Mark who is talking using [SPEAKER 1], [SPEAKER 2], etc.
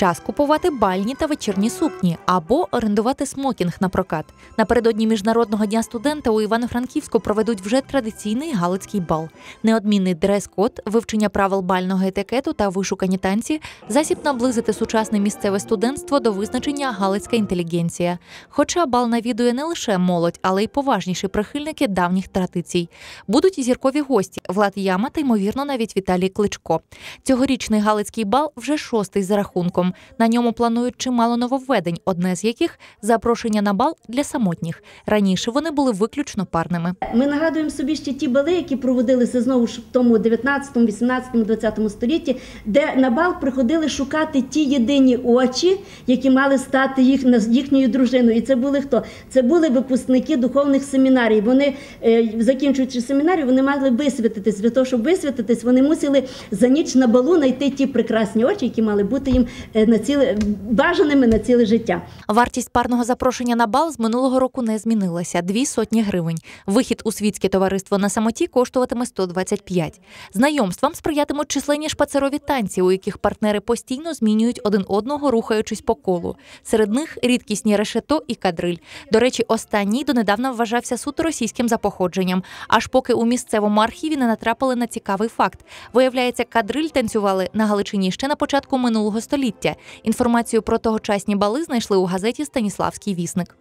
[SPEAKER 1] Час купувати бальні та вечірні сукні або орендувати смокінг на прокат. Напередодні міжнародного дня студента у Івано-Франківську проведуть вже традиційний галицький бал, неодмінний дрес-код, вивчення правил бального етикету та вишукані танці, засіб наблизити сучасне місцеве студентство до визначення галицька інтелігенція. Хоча бал навідує не лише молодь, але й поважніші прихильники давніх традицій. Будуть і зіркові гості Влад Яма та ймовірно навіть Віталій Кличко. Цьогорічний галицький бал вже шостий за рахунком. На ньому планують чимало нововведень, одне з яких запрошення на бал для самотніх. Раніше вони були виключно парними.
[SPEAKER 2] Ми нагадуємо собі ще ті бали, які проводилися знову ж в тому 19, 18, 20 столітті, де на бал приходили шукати ті єдині очі, які мали стати їх їхньою дружиною. І це були хто? Це були випускники духовних семінарій. Вони, е, закінчуючи семінарію, вони мали висвятитись. Для того, щоб висвятитись, вони мусили за ніч на балу знайти ті прекрасні очі, які мали бути їм е, на ціле бажаними на ціле життя.
[SPEAKER 1] Вартість парного запрошення на бал з минулого року не змінилася дві сотні гривень. Вихід у світське товариство на самоті коштуватиме 125. Знайомствам сприятимуть численні шпацерові танці, у яких партнери постійно змінюють один одного, рухаючись по колу. Серед них рідкісні решето і кадриль. До речі, останній донедавна вважався суто російським за походженням. Аж поки у місцевому архіві не натрапили на цікавий факт. Виявляється, кадриль танцювали на Галичині ще на початку минулого століття. Інформацію про тогочасні бали знайшли у газеті Станіславський вісник.